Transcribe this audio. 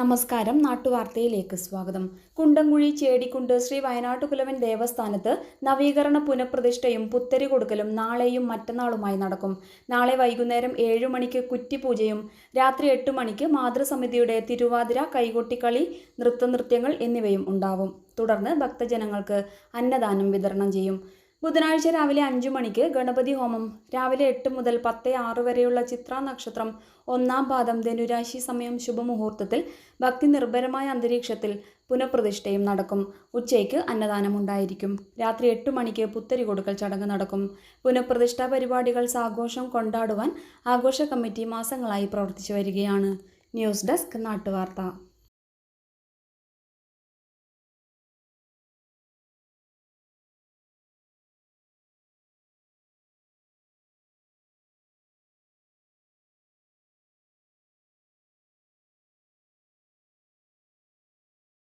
നമസ്കാരം. നാട്ടുവാർത്തയിലേക്ക് സ്വാഗതം. കുണ്ടംകുഴി ചേടിക്കുണ്ട് ശ്രീ വയനാട്ടുകുലവൻ ദേവസ്ഥാനത്ത് നവീകരണ പുനഃപ്രതിഷ്ഠയും പുത്തരി കൊടുക്കലും നാളെയും മറ്റന്നാളുമായി നടക്കും. നാളെ വൈകുന്നേരം ഏഴു മണിക്ക് കുറ്റിപൂജയും രാത്രി എട്ട് മണിക്ക് മാതൃസമിതിയുടെ തിരുവാതിര കൈകൊട്ടിക്കളി നൃത്തനൃത്യങ്ങൾ എന്നിവയും ഉണ്ടാവും. തുടർന്ന് ഭക്തജനങ്ങൾക്ക് അന്നദാനം വിതരണം ചെയ്യും. ബുധനാഴ്ച രാവിലെ അഞ്ചു മണിക്ക് ഗണപതി ഹോമം രാവിലെ എട്ട് മുതൽ പത്ത് ആറ് വരെയുള്ള ചിത്ര നക്ഷത്രം ഒന്നാം പാദം ധനുരാശി സമയം ശുഭമുഹൂർത്തത്തിൽ ഭക്തി നിർഭരമായ അന്തരീക്ഷത്തിൽ പുനഃപ്രതിഷ്ഠയും നടക്കും. ഉച്ചയ്ക്ക് അന്നദാനം ഉണ്ടായിരിക്കും. രാത്രി എട്ട് മണിക്ക് പുത്തരി കൊടുക്കൽ ചടങ്ങ് നടക്കും. പുനഃപ്രതിഷ്ഠാ പരിപാടികൾ സാഘോഷം കൊണ്ടാടുവാൻ ആഘോഷ കമ്മിറ്റി മാസങ്ങളായി പ്രവർത്തിച്ചു വരികയാണ്. News desk നാട്ടുവാർത്ത.